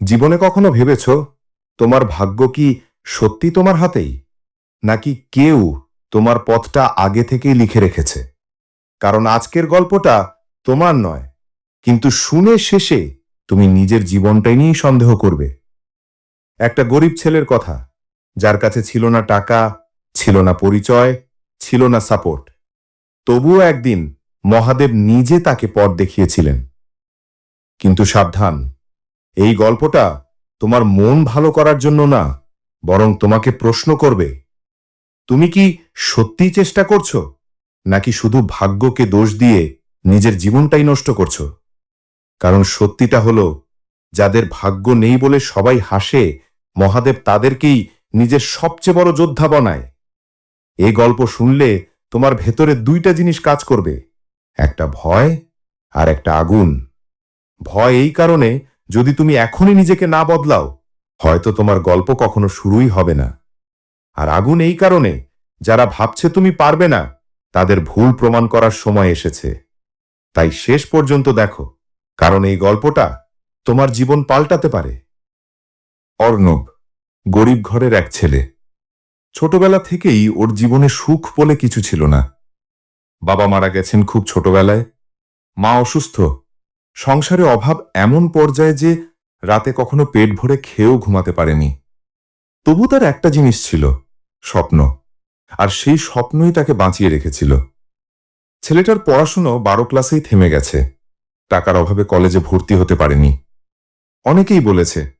জীবনে কখনো ভেবেছ তোমার ভাগ্য কি সত্যি তোমার হাতেই? নাকি কেউ তোমার পথটা আগে থেকেই লিখে রেখেছে? কারণ আজকের গল্পটা তোমার নয়, কিন্তু শুনে শেষে তুমি নিজের জীবনটাই নিয়েই সন্দেহ করবে। একটা গরিব ছেলের কথা, যার কাছে ছিল না টাকা, ছিল না পরিচয়, ছিল না সাপোর্ট। তবুও একদিন মহাদেব নিজে তাকে পথ দেখিয়েছিলেন। কিন্তু সাবধান এই গল্পটা তোমার মন ভালো করার জন্য না, বরং তোমাকে প্রশ্ন করবে, তুমি কি সত্যিই চেষ্টা করছ, নাকি শুধু ভাগ্যকে দোষ দিয়ে নিজের জীবনটাই নষ্ট করছ? কারণ সত্যিটা হলো, যাদের ভাগ্য নেই বলে সবাই হাসে, মহাদেব তাদেরকেই নিজের সবচেয়ে বড় যোদ্ধা বানায়। এই গল্প শুনলে তোমার ভেতরে দুইটা জিনিস কাজ করবে, একটা ভয় আর একটা আগুন। ভয় এই কারণে যদি তুমি এখনই নিজেকে না বদলাও, হয়তো তোমার গল্প কখনো শুরুই হবে না। আর আগুন এই কারণে, যারা ভাবছে তুমি পারবে না, তাদের ভুল প্রমাণ করার সময় এসেছে। তাই শেষ পর্যন্ত দেখো, কারণ এই গল্পটা তোমার জীবন পাল্টাতে পারে। অর্ণব, গরিব ঘরের এক ছেলে। ছোটবেলা থেকেই ওর জীবনে সুখ বলে কিছু ছিল না। বাবা মারা গেছেন খুব ছোটবেলায়। মা অসুস্থ সংসারে অভাব এমন পর্যায়ে যে রাতে কখনো পেট ভরে খেয়েও ঘুমাতে পারেনি। তবু তার একটা জিনিস ছিল, স্বপ্ন। আর সেই স্বপ্নই তাকে বাঁচিয়ে রেখেছিল। ছেলেটার পড়াশুনো বারো ক্লাসেই থেমে গেছে। টাকার অভাবে কলেজে ভর্তি হতে পারেনি। অনেকেই বলেছে,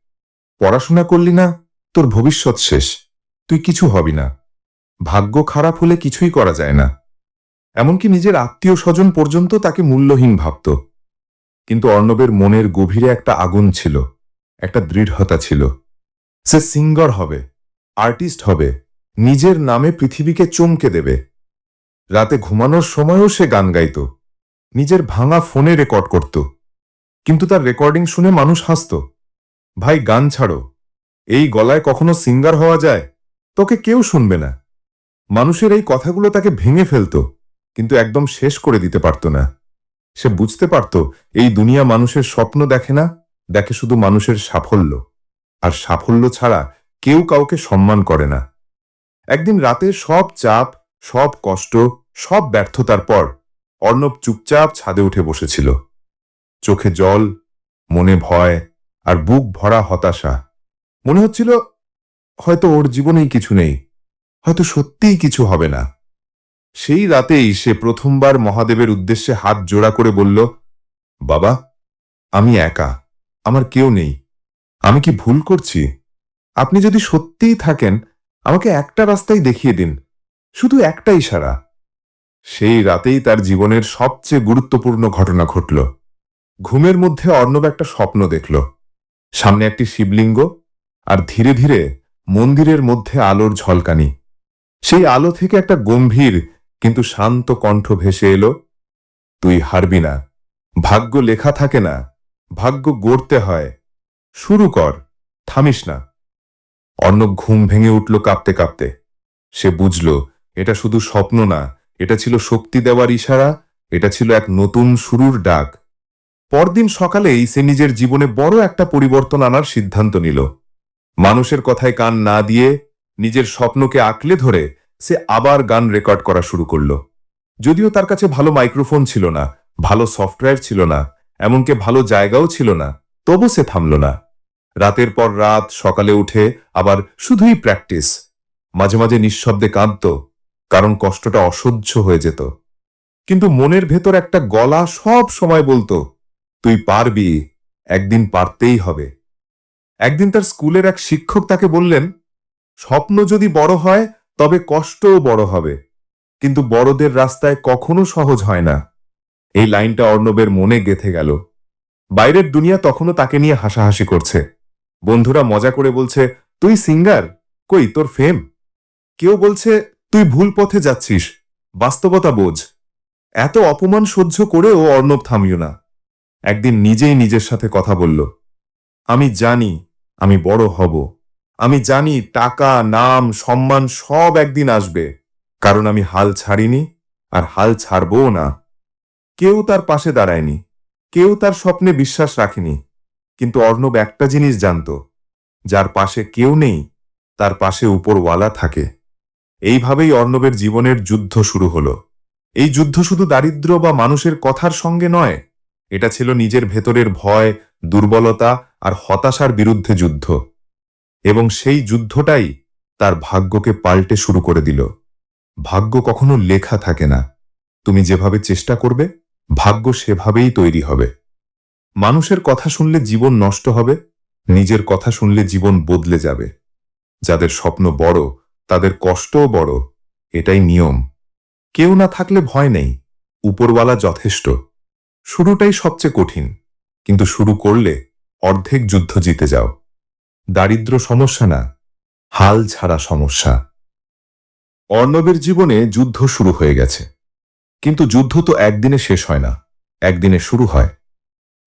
পড়াশোনা করলি না, তোর ভবিষ্যৎ শেষ। তুই কিছু হবি না। ভাগ্য খারাপ হলে কিছুই করা যায় না। এমনকি নিজের আত্মীয় স্বজন পর্যন্ত তাকে মূল্যহীন ভাবত। কিন্তু অর্ণবের মনের গভীরে একটা আগুন ছিল, একটা দৃঢ়তা ছিল। সে সিঙ্গার হবে, আর্টিস্ট হবে, নিজের নামে পৃথিবীকে চমকে দেবে। রাতে ঘুমানোর সময়ও সে গান গাইত, নিজের ভাঙা ফোনে রেকর্ড করত। কিন্তু তার রেকর্ডিং শুনে মানুষ হাসত, ভাই, গান ছাড়ো, এই গলায় কখনো সিঙ্গার হওয়া যায়? তোকে কেউ শুনবে না। মানুষের এই কথাগুলো তাকে ভেঙে ফেলত, কিন্তু একদম শেষ করে দিতে পারত না। সে বুঝতে পারত, এই দুনিয়া মানুষের স্বপ্ন দেখে না, দেখে শুধু মানুষের সাফল্য। আর সাফল্য ছাড়া কেউ কাউকে সম্মান করে না। একদিন রাতে সব চাপ, সব কষ্ট, সব ব্যর্থতার পর অর্ণব চুপচাপ ছাদে উঠে বসেছিল। চোখে জল, মনে ভয় আর বুক ভরা হতাশা। মনে হচ্ছিল, হয়তো ওর জীবনেই কিছু নেই, হয়তো সত্যিই কিছু হবে না। সেই রাতেই সে প্রথমবার মহাদেবের উদ্দেশ্যে হাত জোড়া করে বলল, বাবা, আমি একা, আমার কেউ নেই। আমি কি ভুল করছি? আপনি যদি সত্যিই থাকেন, আমাকে একটা রাস্তাই দেখিয়ে দিন, শুধু একটা ইশারা সেই রাতেই তার জীবনের সবচেয়ে গুরুত্বপূর্ণ ঘটনা ঘটল। ঘুমের মধ্যে অর্ণব একটা স্বপ্ন দেখল। সামনে একটি শিবলিঙ্গ আর ধীরে ধীরে মন্দিরের মধ্যে আলোর ঝলকানি। সেই আলো থেকে একটা গম্ভীর কিন্তু শান্ত কণ্ঠ ভেসে এলো, তুই হারবি না। ভাগ্য লেখা থাকে না। ভাগ্য গড়তে হয়। শুরু কর। থামিস না। অর্ণব ঘুম ভেঙে উঠল কাঁপতে কাঁপতে। সে বুঝল, এটা শুধু স্বপ্ন না। এটা ছিল শক্তি দেওয়ার ইশারা। এটা ছিল এক নতুন শুরুর ডাক। পরদিন সকালেই সে নিজের জীবনে বড় একটা পরিবর্তন আনার সিদ্ধান্ত নিল। মানুষের কথায় কান না দিয়ে নিজের স্বপ্নকে আঁকলে ধরে সে আবার গান রেকর্ড করা শুরু করল। যদিও তার কাছে ভালো মাইক্রোফোন ছিল না, ভালো সফটওয়্যার ছিল না, এমনকি ভালো জায়গাও ছিল না, তবু সে থামল না। রাতের পর রাত সকালে উঠে আবার শুধুই প্র্যাকটিস। মাঝে মাঝে নিঃশব্দে কাঁদত, কারণ কষ্টটা অসহ্য হয়ে যেত। কিন্তু মনের ভেতর একটা গলা সব সময় বলতো, তুই পারবি, একদিন পারতেই হবে। একদিন তার স্কুলের এক শিক্ষক তাকে বললেন, স্বপ্ন যদি বড় হয় তবে কষ্টও বড় হবে। কিন্তু বড়দের রাস্তায় কখনো সহজ হয় না। এই লাইনটা অর্ণবের মনে গেথে গেল। বাইরের দুনিয়া তখনও তাকে নিয়ে হাসাহাসি করছে। বন্ধুরা মজা করে বলছে, তুই সিঙ্গার? কই, তোর ফেম? কেউ বলছে, তুই ভুল পথে যাচ্ছিস। বাস্তবতা বোঝ। এত অপমান সহ্য করেও অর্ণব থামিও না। একদিন নিজেই নিজের সাথে কথা বলল, আমি জানি, আমি বড় হব। আমি জানি টাকা, নাম, সম্মান সব একদিন আসবে। কারণ আমি হাল ছাড়িনি আর হাল ছাড়বও না। কেউ তার পাশে দাঁড়ায়নি, কেউ তার স্বপ্নে বিশ্বাস রাখেনি। কিন্তু অর্ণব একটা জিনিস জানতো, যার পাশে কেউ নেই, তার পাশে উপরওয়ালা থাকে। এইভাবেই অর্ণবের জীবনের যুদ্ধ শুরু হলো। এই যুদ্ধ শুধু দারিদ্র্য বা মানুষের কথার সঙ্গে নয়, এটা ছিল নিজের ভেতরের ভয়, দুর্বলতা আর হতাশার বিরুদ্ধে যুদ্ধ। এবং সেই যুদ্ধটাই তার ভাগ্যকে পাল্টে শুরু করে দিল। ভাগ্য কখনো লেখা থাকে না। তুমি যেভাবে চেষ্টা করবে, ভাগ্য সেভাবেই তৈরি হবে। মানুষের কথা শুনলে জীবন নষ্ট হবে, নিজের কথা শুনলে জীবন বদলে যাবে। যাদের স্বপ্ন বড়, তাদের কষ্টও বড়, এটাই নিয়ম। কেউ না থাকলে ভয় নেই, উপরওয়ালা যথেষ্ট। শুরুটাই সবচেয়ে কঠিন, কিন্তু শুরু করলে অর্ধেক যুদ্ধ জিতে যাও। দারিদ্র সমস্যা না, হাল ছাড়া সমস্যা। অর্ণবের জীবনে যুদ্ধ শুরু হয়ে গেছে। কিন্তু যুদ্ধ তো একদিনে শেষ হয় না, একদিনে শুরু হয়।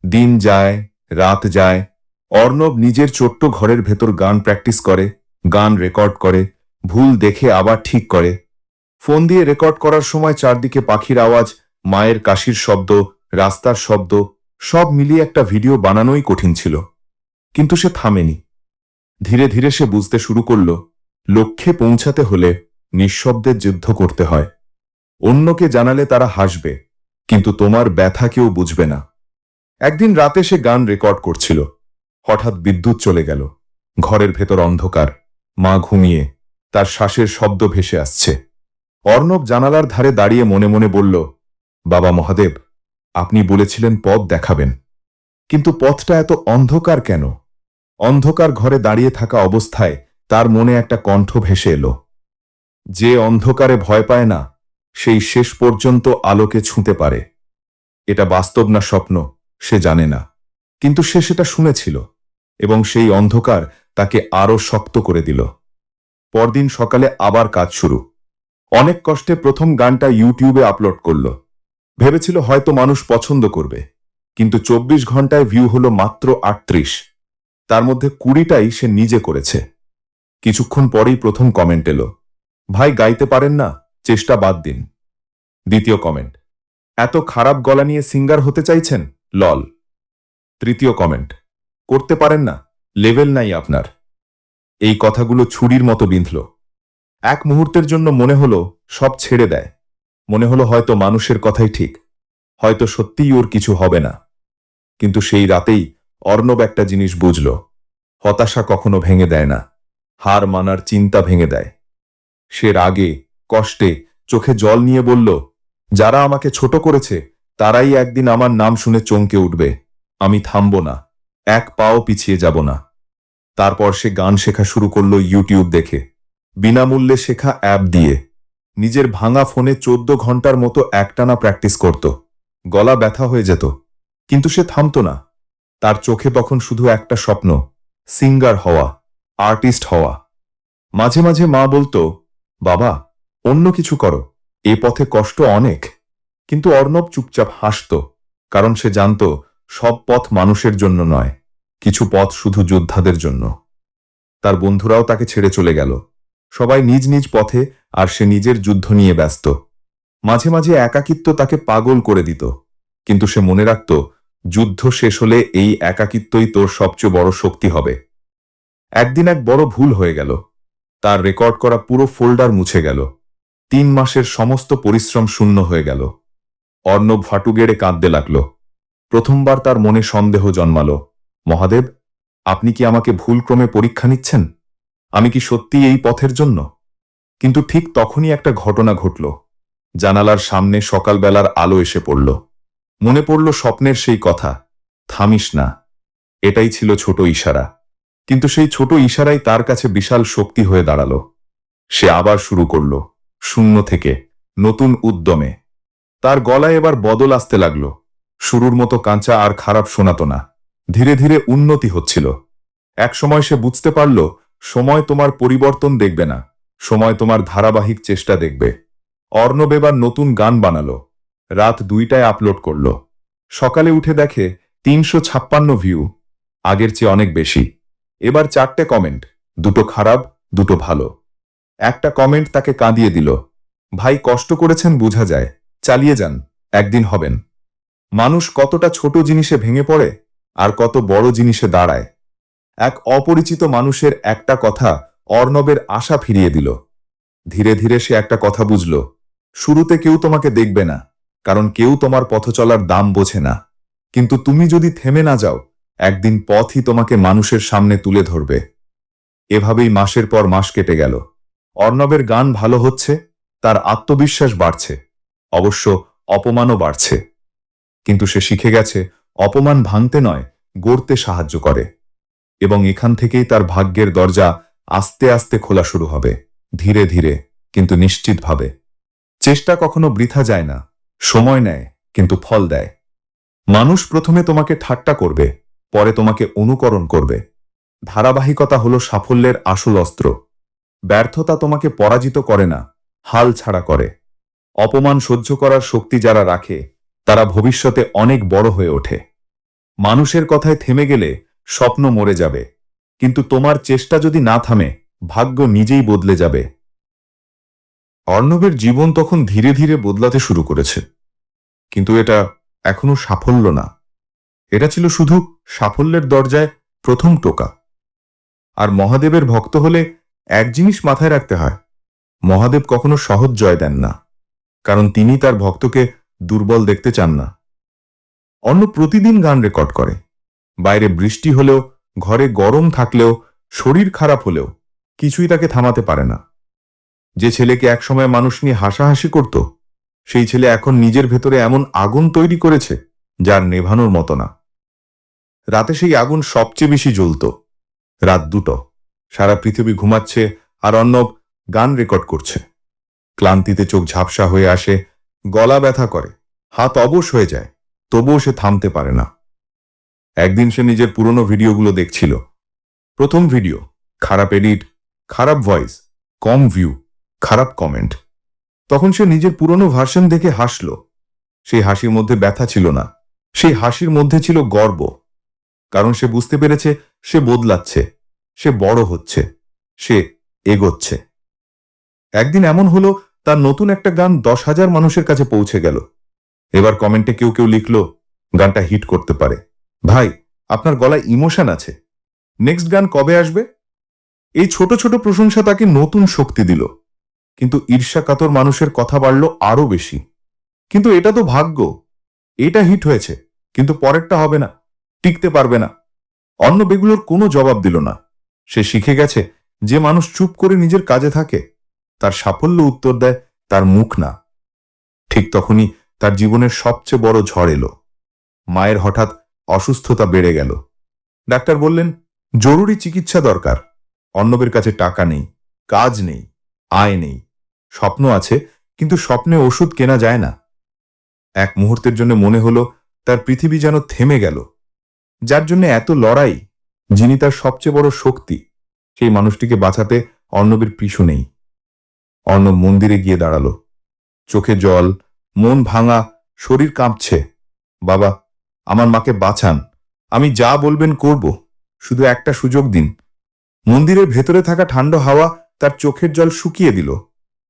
দিন যায়, রাত যায়, অর্ণব নিজের ছোট্ট ঘরের ভেতর গান প্র্যাকটিস করে, গান রেকর্ড করে, ভুল দেখে আবার ঠিক করে। ফোন দিয়ে রেকর্ড করার সময় চারদিকে পাখির আওয়াজ, মায়ের কাশির শব্দ, রাস্তার শব্দ, সব মিলিয়ে একটা ভিডিও বানানোই কঠিন ছিল। কিন্তু সে থামেনি। ধীরে ধীরে সে বুঝতে শুরু করল, লক্ষ্যে পৌঁছাতে হলে নিঃশব্দের যুদ্ধ করতে হয়। অন্যকে জানালে তারা হাসবে, কিন্তু তোমার ব্যথা কেউ বুঝবে না। একদিন রাতে সে গান রেকর্ড করছিল। হঠাৎ বিদ্যুৎ চলে গেল। ঘরের ভেতর অন্ধকার। মা ঘুমিয়ে তার শ্বাসের শব্দ ভেসে আসছে। অর্ণব জানালার ধারে দাঁড়িয়ে মনে মনে বলল, বাবা মহাদেব, আপনি বলেছিলেন পথ দেখাবেন। কিন্তু পথটা এত অন্ধকার কেন? অন্ধকার ঘরে দাঁড়িয়ে থাকা অবস্থায় তার মনে একটা কণ্ঠ ভেসে এলো। যে অন্ধকারে ভয় পায় না, সেই শেষ পর্যন্ত আলোকে ছুঁতে পারে। এটা বাস্তব না স্বপ্ন, সে জানে না। কিন্তু সে সেটা শুনেছিল এবং সেই অন্ধকার তাকে আরও শক্ত করে দিল। পরদিন সকালে আবার কাজ শুরু। অনেক কষ্টে প্রথম গানটা ইউটিউবে আপলোড করল। ভেবেছিল হয়তো মানুষ পছন্দ করবে। কিন্তু চব্বিশ ঘন্টায় ভিউ হলো মাত্র আটত্রিশ। তার মধ্যে কুড়িটাই সে নিজে করেছে। কিছুক্ষণ পরেই প্রথম কমেন্ট এলো। ভাই, গাইতে পারেন না? চেষ্টা বাদ দিন। দ্বিতীয় কমেন্ট এত খারাপ গলা নিয়ে সিঙ্গার হতে চাইছেন? লল। তৃতীয় কমেন্ট করতে পারেন না? লেভেল নাই আপনার। এই কথাগুলো ছুরির মতো বিঁধল। এক মুহূর্তের জন্য মনে হলো সব ছেড়ে দেয়। মনে হলো হয়তো মানুষের কথাই ঠিক। হয়তো সত্যিই ওর কিছু হবে না। কিন্তু সেই রাতেই অর্ণব একটা জিনিস বুঝল। হতাশা কখনো ভেঙে দেয় না। হার মানার চিন্তা ভেঙে দেয়। সে রাগে, কষ্টে চোখে জল নিয়ে বলল, যারা আমাকে ছোট করেছে, তারাই একদিন আমার নাম শুনে চমকে উঠবে। আমি থামব না। এক পাও পিছিয়ে যাব না। তারপর সে গান শেখা শুরু করল ইউটিউব দেখে। বিনামূল্যে শেখা অ্যাপ দিয়ে। নিজের ভাঙা ফোনে চোদ্দ ঘণ্টার মতো একটানা প্র্যাকটিস করত। গলা ব্যথা হয়ে যেত। কিন্তু সে থামত না। তার চোখে তখন শুধু একটা স্বপ্ন, সিঙ্গার হওয়া, আর্টিস্ট হওয়া। মাঝে মাঝে মা বলতো, বাবা, অন্য কিছু করো, এ পথে কষ্ট অনেক। কিন্তু অর্ণব চুপচাপ হাসত, কারণ সে জানত, সব পথ মানুষের জন্য নয়, কিছু পথ শুধু যোদ্ধাদের জন্য। তার বন্ধুরাও তাকে ছেড়ে চলে গেল। সবাই নিজ নিজ পথে, আর সে নিজের যুদ্ধ নিয়ে ব্যস্ত। মাঝে মাঝে একাকিত্ব তাকে পাগল করে দিত, কিন্তু সে মনে রাখত যুদ্ধ শেষ হলে এই একাকিত্বই তোর সবচেয়ে বড় শক্তি হবে। একদিন এক বড় ভুল হয়ে গেল। তার রেকর্ড করা পুরো ফোল্ডার মুছে গেল। তিন মাসের সমস্ত পরিশ্রম শূন্য হয়ে গেল। অর্ণব ফাটু গেড়ে কাঁদতে লাগল। প্রথমবার তার মনে সন্দেহ জন্মাল। মহাদেব, আপনি কি আমাকে ভুলক্রমে পরীক্ষা নিচ্ছেন? আমি কি সত্যি এই পথের জন্য? কিন্তু ঠিক তখনই একটা ঘটনা ঘটল। জানালার সামনে সকালবেলার আলো এসে পড়ল। মনে পড়ল স্বপ্নের সেই কথা, থামিস না। এটাই ছিল ছোট ইশারা। কিন্তু সেই ছোট ইশারাই তার কাছে বিশাল শক্তি হয়ে দাঁড়াল। সে আবার শুরু করল, শূন্য থেকে, নতুন উদ্যমে। তার গলায় এবার বদল আসতে লাগল। শুরুর মতো কাঁচা আর খারাপ শোনাতো না। ধীরে ধীরে উন্নতি হচ্ছিল। একসময় সে বুঝতে পারল, সময় তোমার পরিবর্তন দেখবে না। সময় তোমার ধারাবাহিক চেষ্টা দেখবে। অর্ণব এবার নতুন গান বানালো। রাত দুইটায় আপলোড করল। সকালে উঠে দেখে তিনশো ছাপ্পান্ন ভিউ আগের চেয়ে অনেক বেশি। এবার চারটে কমেন্ট দুটো খারাপ, দুটো ভালো। একটা কমেন্ট তাকে কাঁদিয়ে দিল। ভাই, কষ্ট করেছেন, বোঝা যায়। চালিয়ে যান, একদিন হবেন। মানুষ কতটা ছোট জিনিসে ভেঙে পড়ে, আর কত বড় জিনিসে দাঁড়ায়। এক অপরিচিত মানুষের একটা কথা অর্ণবের আশা ফিরিয়ে দিল। ধীরে ধীরে সে একটা কথা বুঝল। শুরুতে কেউ তোমাকে দেখবে না। কারণ কেউ তোমার পথ চলার দাম বোঝে না। কিন্তু তুমি যদি থেমে না যাও, একদিন পথই তোমাকে মানুষের সামনে তুলে ধরবে। এভাবেই মাসের পর মাস কেটে গেল। অর্ণবের গান ভালো হচ্ছে, তার আত্মবিশ্বাস বাড়ছে। অবশ্য অপমানও বাড়ছে। কিন্তু সে শিখে গেছে, অপমান ভাঙতে নয়, গড়তে সাহায্য করে। এবং এখান থেকেই তার ভাগ্যের দরজা আস্তে আস্তে খোলা শুরু হবে, ধীরে ধীরে, কিন্তু নিশ্চিতভাবে। চেষ্টা কখনো বৃথা যায় না। সময় নেয়, কিন্তু ফল দেয়। মানুষ প্রথমে তোমাকে ঠাট্টা করবে, পরে তোমাকে অনুকরণ করবে। ধারাবাহিকতা হল সাফল্যের আসল অস্ত্র। ব্যর্থতা তোমাকে পরাজিত করে না, হাল ছাড়া করে। অপমান সহ্য করার শক্তি যারা রাখে, তারা ভবিষ্যতে অনেক বড় হয়ে ওঠে। মানুষের কথায় থেমে গেলে স্বপ্ন মরে যাবে, কিন্তু তোমার চেষ্টা যদি না থামে, ভাগ্য নিজেই বদলে যাবে। অর্ণবের জীবন তখন ধীরে ধীরে বদলাতে শুরু করেছে। কিন্তু এটা এখনও সাফল্য না। এটা ছিল শুধু সাফল্যের দরজায় প্রথম টোকা। আর মহাদেবের ভক্ত হলে এক জিনিস মাথায় রাখতে হয়, মহাদেব কখনো সহজ জয় দেন না, কারণ তিনি তার ভক্তকে দুর্বল দেখতে চান না। অন্য প্রতিদিন গান রেকর্ড করে, বাইরে বৃষ্টি হলেও, ঘরে গরম থাকলেও, শরীর খারাপ হলেও, কিছুই তাকে থামাতে পারে না। যে ছেলেকে একসময় মানুষ নিয়ে হাসাহাসি করত, সেই ছেলে এখন নিজের ভেতরে এমন আগুন তৈরি করেছে, যার নেভানোর মতো না। রাতে সেই আগুন সবচেয়ে বেশি জ্বলত, রাত দুটো। সারা পৃথিবী ঘুমাচ্ছে আর অর্ণব গান রেকর্ড করছে। ক্লান্তিতে চোখ ঝাপসা হয়ে আসে, গলা ব্যথা করে, হাত অবশ হয়ে যায়, তবুও সে থামতে পারে না। একদিন সে নিজের পুরনো ভিডিওগুলো দেখছিল। প্রথম ভিডিও, খারাপ এডিট, খারাপ ভয়েস, কম ভিউ। খারাপ কমেন্ট তখন সে নিজের পুরনো ভার্সন দেখে হাসল। সেই হাসির মধ্যে ব্যথা ছিল না। সেই হাসির মধ্যে ছিল গর্ব। কারণ সে বুঝতে পেরেছে সে বদলাচ্ছে। সে বড় হচ্ছে। সে এগোচ্ছে। একদিন এমন হলো, তার নতুন একটা গান দশ হাজার মানুষের কাছে পৌঁছে গেল। এবার কমেন্টে কেউ কেউ লিখল, গানটা হিট করতে পারে। ভাই, আপনার গলায় ইমোশন আছে। নেক্সট গান কবে আসবে? এই ছোট ছোট প্রশংসা তাকে নতুন শক্তি দিল। কিন্তু ঈর্ষা কাতর মানুষের কথা বাড়ল আরও বেশি। কিন্তু এটা তো ভাগ্য। এটা হিট হয়েছে, কিন্তু পরেরটা হবে না, টিকতে পারবে না। অন্য বেগুলোর কোনো জবাব দিল না। সে শিখে গেছে, যে মানুষ চুপ করে নিজের কাজে থাকে, তার সাফল্য উত্তর দেয় তার মুখ না। ঠিক তখনই তার জীবনের সবচেয়ে বড় ঝড় এলো। মায়ের হঠাৎ অসুস্থতা বেড়ে গেল। ডাক্তার বললেন, জরুরি চিকিৎসা দরকার। অন্নবের কাছে টাকা নেই, কাজ নেই, আয় নেই স্বপ্ন আছে, কিন্তু স্বপ্নে ওষুধ কেনা যায় না। এক মুহূর্তের জন্য মনে হলো, তার পৃথিবী যেন থেমে গেল। যার জন্য এত লড়াই, যিনি তার সবচেয়ে বড় শক্তি, সেই মানুষটিকে বাঁচাতে অর্ণবের পিছু নেই। অর্ণব মন্দিরে গিয়ে দাঁড়াল। চোখে জল, মন ভাঙা, শরীর কাঁপছে। বাবা, আমার মাকে বাঁচান, আমি যা বলবেন করব, শুধু একটা সুযোগ দিন। মন্দিরের ভেতরে থাকা ঠান্ডা হাওয়া তার চোখের জল শুকিয়ে দিল।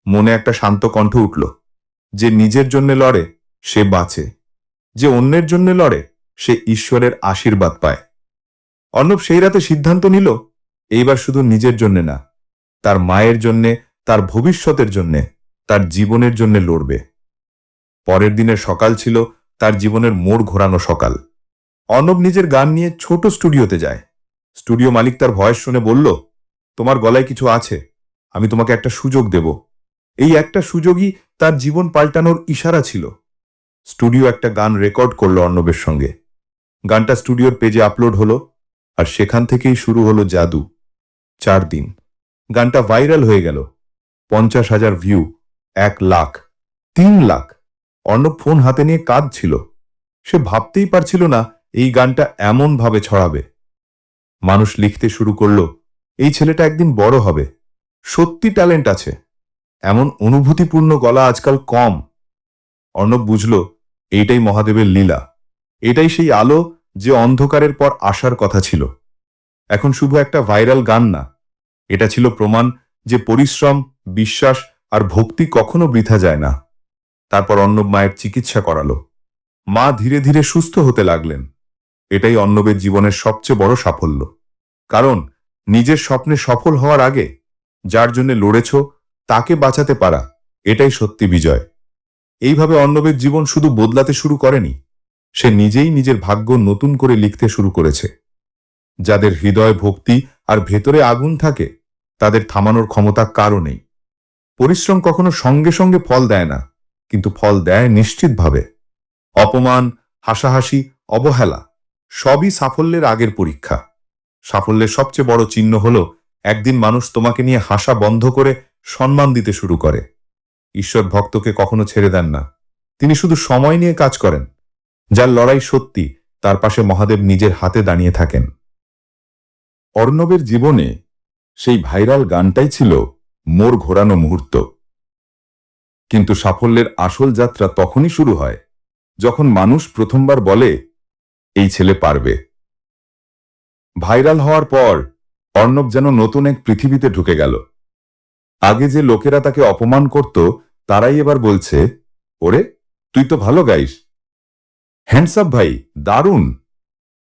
মনে একটা শান্ত কণ্ঠ উঠল। যে নিজের জন্য লড়ে, সে বাঁচে। যে অন্যের জন্য লড়ে, সে ঈশ্বরের আশীর্বাদ পায়। অর্ণব সেই রাতে সিদ্ধান্ত নিল, এইবার শুধু নিজের জন্য না, তার মায়ের জন্যে, তার ভবিষ্যতের জন্যে, তার জীবনের জন্য লড়বে। পরের দিনের সকাল ছিল, তার জীবনের মোড় ঘোরানো সকাল। অর্ণব নিজের গান নিয়ে ছোট স্টুডিওতে যায়। স্টুডিও মালিক তার ভয়েস শুনে বলল, তোমার গলায় কিছু আছে, আমি তোমাকে একটা সুযোগ দেব। এই একটা সুযোগই তার জীবন পাল্টানোর ইশারা ছিল। স্টুডিও একটা গান রেকর্ড করল অর্ণবের সঙ্গে। গানটা স্টুডিওর পেজে আপলোড হলো আর সেখান থেকেই শুরু হলো জাদু। চার দিন। গানটা ভাইরাল হয়ে গেল। পঞ্চাশ হাজার ভিউ, এক লাখ, তিন লাখ। অর্ণব ফোন হাতে নিয়ে কাঁদছিল। সে ভাবতেই পারছিল না এই গানটা এমন ভাবে ছড়াবে। মানুষ লিখতে শুরু করল, এই ছেলেটা একদিন বড় হবে। সত্যি ট্যালেন্ট আছে। এমন অনুভূতিপূর্ণ গলা আজকাল কম। অর্ণব বুঝল, এইটাই মহাদেবের লীলা। এটাই সেই আলো যে অন্ধকারের পর আসার কথা ছিল। এখন শুধু একটা ভাইরাল গান না, এটা ছিল প্রমাণ যে পরিশ্রম, বিশ্বাস আর ভক্তি কখনো বৃথা যায় না। তারপর অর্ণব মায়ের চিকিৎসা করালো। মা ধীরে ধীরে সুস্থ হতে লাগলেন। এটাই অর্ণবের জীবনের সবচেয়ে বড় সাফল্য। কারণ নিজের স্বপ্নে সফল হওয়ার আগে, যার জন্য লড়েছ তাকে বাঁচাতে পারা, এটাই সত্যি বিজয়। এইভাবে অর্ণবের জীবন শুধু বদলাতে শুরু করেনি, সে নিজেই নিজের ভাগ্য নতুন করে লিখতে শুরু করেছে। যাদের হৃদয় ভক্তি আর ভেতরে আগুন থাকে, তাদের থামানোর ক্ষমতা কারও নেই। পরিশ্রম কখনো সঙ্গে সঙ্গে ফল দেয় না, কিন্তু ফল দেয় নিশ্চিতভাবে। অপমান, হাসাহাসি, অবহেলা, সবই সাফল্যের আগের পরীক্ষা। সাফল্যের সবচেয়ে বড় চিহ্ন হল, একদিন মানুষ তোমাকে নিয়ে হাসা বন্ধ করে সম্মান দিতে শুরু করে। ঈশ্বর ভক্তকে কখনো ছেড়ে দেন না। তিনি শুধু সময় নিয়ে কাজ করেন, যার লড়াই সত্যি, তার পাশে মহাদেব নিজের হাতে দাঁড়িয়ে থাকেন। অর্ণবের জীবনে সেই ভাইরাল গানটাই ছিল মোর ঘোরানো মুহূর্ত কিন্তু সাফল্যের আসল যাত্রা তখনই শুরু হয়, যখন মানুষ প্রথমবার বলে, এই ছেলে পারবে ভাইরাল হওয়ার পর অর্ণব যেন নতুন এক পৃথিবীতে ঢুকে গেল। আগে যে লোকেরা তাকে অপমান করত, তারাই এবার বলছে, ওরে, তুই তো ভালো গাইস। হ্যান্ডসাপ ভাই, দারুণ।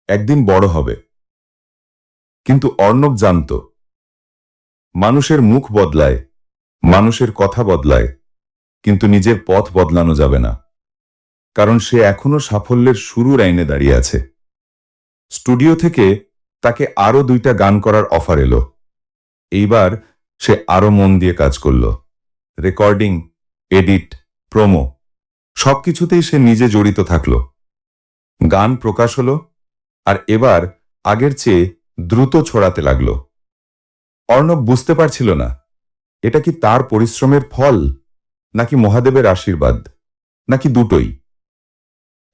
একদিন বড় হবে। কিন্তু অর্ণব জানত, মানুষের মুখ বদলায়, মানুষের কথা বদলায়, কিন্তু নিজের পথ বদলানো যাবে না। কারণ সে এখনও সাফল্যের শুরুর আইনে দাঁড়িয়ে আছে। স্টুডিও থেকে তাকে আরও দুইটা গান করার অফার এলো। এইবার সে আরও মন দিয়ে কাজ করল। রেকর্ডিং, এডিট, প্রোমো, সবকিছুতেই সে নিজে জড়িত থাকল। গান প্রকাশ হলো আর এবার আগের চেয়ে দ্রুত ছড়াতে লাগল। অর্ণব বুঝতে পারছিল না, এটা কি তার পরিশ্রমের ফল, নাকি মহাদেবের আশীর্বাদ, নাকি দুটোই?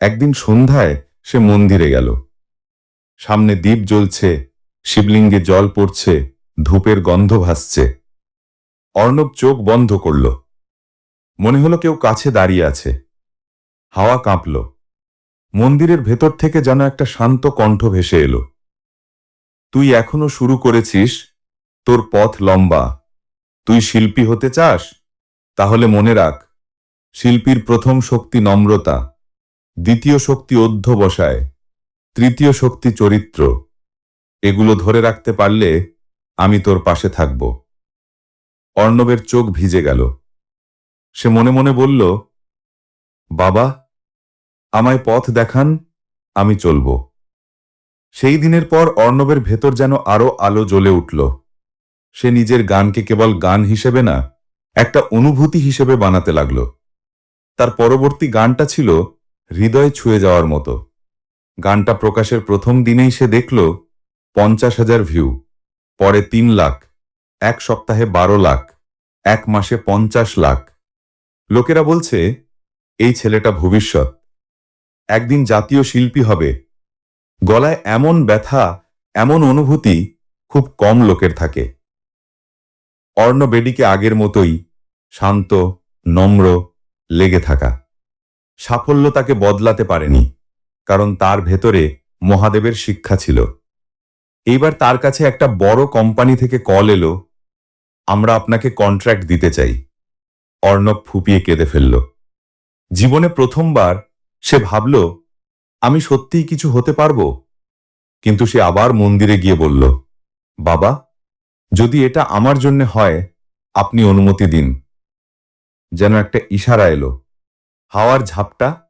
একদিন সন্ধ্যায় সে মন্দিরে গেল। সামনে দ্বীপ জ্বলছে, শিবলিঙ্গে জল পড়ছে ধূপের গন্ধ ভাসছে। অর্ণব চোখ বন্ধ করল। মনে হলো কেউ কাছে দাঁড়িয়ে আছে। হাওয়া কাঁপল। মন্দিরের ভেতর থেকে যেন একটা শান্ত কণ্ঠ ভেসে এলো। তুই এখনও শুরু করেছিস? তোর পথ লম্বা। তুই শিল্পী হতে চাস? তাহলে মনে রাখ, শিল্পীর প্রথম শক্তি নম্রতা, দ্বিতীয় শক্তি অধ্যবসায় তৃতীয় শক্তি চরিত্র। এগুলো ধরে রাখতে পারলে আমি তোর পাশে থাকব। অর্ণবের চোখ ভিজে গেল। সে মনে মনে বলল, বাবা, আমায় পথ দেখান, আমি চলব। সেই দিনের পর অর্ণবের ভেতর যেন আরও আলো জ্বলে উঠল। সে নিজের গানকে কেবল গান হিসেবে না, একটা অনুভূতি হিসেবে বানাতে লাগল। তার পরবর্তী গানটা ছিল হৃদয়ে ছুঁয়ে যাওয়ার মতো। গানটা প্রকাশের প্রথম দিনেই সে দেখল, পঞ্চাশ হাজার ভিউ। পরে তিন লাখ, এক সপ্তাহে বারো লাখ, এক মাসে পঞ্চাশ লাখ। লোকেরা বলছে, এই ছেলেটা ভবিষ্যৎ। একদিন জাতীয় শিল্পী হবে। গলায় এমন ব্যথা, এমন অনুভূতি খুব কম লোকের থাকে। অর্ণ বেডিকে আগের মতোই শান্ত, নম্র লেগে থাকা। সাফল্য তাকে বদলাতে পারেনি, কারণ তার ভেতরে মহাদেবের শিক্ষা ছিল। এইবার তার কাছে একটা বড় কোম্পানি থেকে কল এলো। আমরা আপনাকে কন্ট্রাক্ট দিতে চাই। অর্ণব ফুপিয়ে কেঁদে ফেলল। জীবনে প্রথমবার সে ভাবল, আমি সত্যিই কিছু হতে পারব? কিন্তু সে আবার মন্দিরে গিয়ে বলল, বাবা, যদি এটা আমার জন্য হয়, আপনি অনুমতি দিন। যেন একটা ইশারা এলো। হাওয়ার ঝাপটা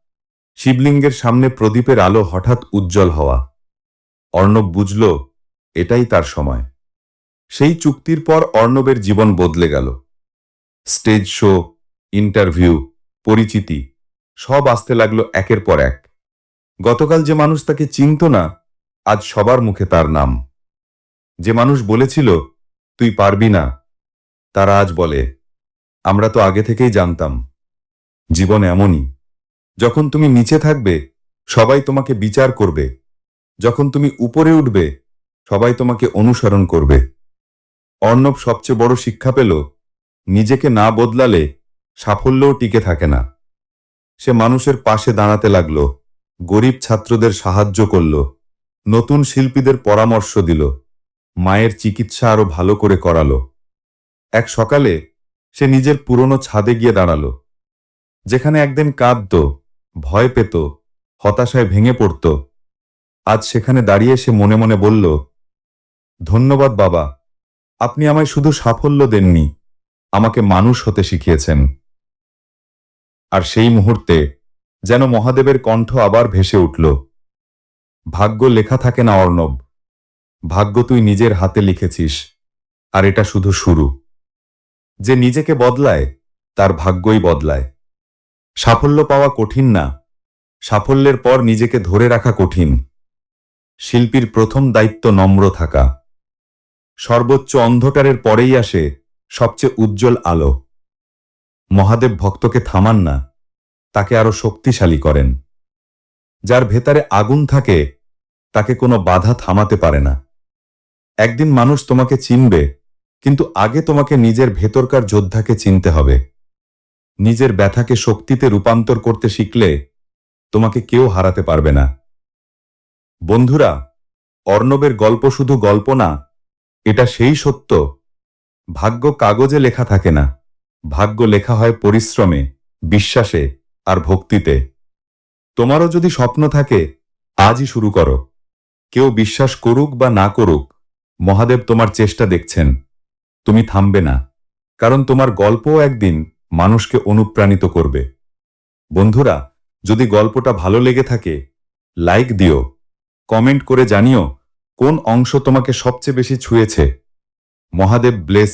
শিবলিঙ্গের সামনে প্রদীপের আলো হঠাৎ উজ্জ্বল হওয়া। অর্ণব বুঝল এটাই তার সময়। সেই চুক্তির পর অর্ণবের জীবন বদলে গেল। স্টেজ শো, ইন্টারভিউ, পরিচিতি, সব আসতে লাগল একের পর এক। গতকাল যে মানুষ তাকে চিনত না, আজ সবার মুখে তার নাম। যে মানুষ বলেছিল, তুই পারবি না তারা আজ বলে, আমরা তো আগে থেকেই জানতাম, জীবন এমনই। যখন তুমি নিচে থাকবে, সবাই তোমাকে বিচার করবে। যখন তুমি উপরে উঠবে সবাই তোমাকে অনুসরণ করবে। অর্ণব সবচেয়ে বড় শিক্ষা পেল, নিজেকে না বদলালে সাফল্যও টিকে থাকে না। সে মানুষের পাশে দাঁড়াতে লাগল, গরিব ছাত্রদের সাহায্য করল, নতুন শিল্পীদের পরামর্শ দিল, মায়ের চিকিৎসা আরও ভালো করে করালো। এক সকালে সে নিজের পুরনো ছাদে গিয়ে দাঁড়াল, যেখানে একদিন কাঁদত, ভয় পেত, হতাশায় ভেঙে পড়ত। আজ সেখানে দাঁড়িয়ে সে মনে মনে বলল ধন্যবাদ, বাবা। আপনি আমায় শুধু সাফল্য দেননি, আমাকে মানুষ হতে শিখিয়েছেন। আর সেই মুহূর্তে যেন মহাদেবের কণ্ঠ আবার ভেসে উঠল। ভাগ্য লেখা থাকে না, অর্ণব। ভাগ্য তুই নিজের হাতে লিখেছিস, আর এটা শুধু শুরু। যে নিজেকে বদলায়, তার ভাগ্যই বদলায়। সাফল্য পাওয়া কঠিন না, সাফল্যের পর নিজেকে ধরে রাখা কঠিন। শিল্পীর প্রথম দায়িত্ব নম্র থাকা। সর্বোচ্চ অন্ধকারের পরেই আসে সবচেয়ে উজ্জ্বল আলো। মহাদেব ভক্তকে থামান না, তাকে আরও শক্তিশালী করেন। যার ভেতরে আগুন থাকে, তাকে কোনো বাধা থামাতে পারে না। একদিন মানুষ তোমাকে চিনবে, কিন্তু আগে তোমাকে নিজের ভেতরকার যোদ্ধাকে চিনতে হবে। নিজের ব্যথাকে শক্তিতে রূপান্তর করতে শিখলে তোমাকে কেউ হারাতে পারবে না। বন্ধুরা, অর্ণবের গল্প শুধু গল্প না এটা সেই সত্য। ভাগ্য কাগজে লেখা থাকে না। ভাগ্য লেখা হয় পরিশ্রমে, বিশ্বাসে আর ভক্তিতে। তোমারও যদি স্বপ্ন থাকে, আজই শুরু করো। কেউ বিশ্বাস করুক বা না করুক, মহাদেব তোমার চেষ্টা দেখছেন। তুমি থামবে না, কারণ তোমার গল্পও একদিন মানুষকে অনুপ্রাণিত করবে। বন্ধুরা, যদি গল্পটা ভালো লেগে থাকে লাইক দিও কমেন্ট করে জানিও কোন অংশ তোমাকে সবচেয়ে বেশি ছুঁয়েছে? মহাদেব ব্লেস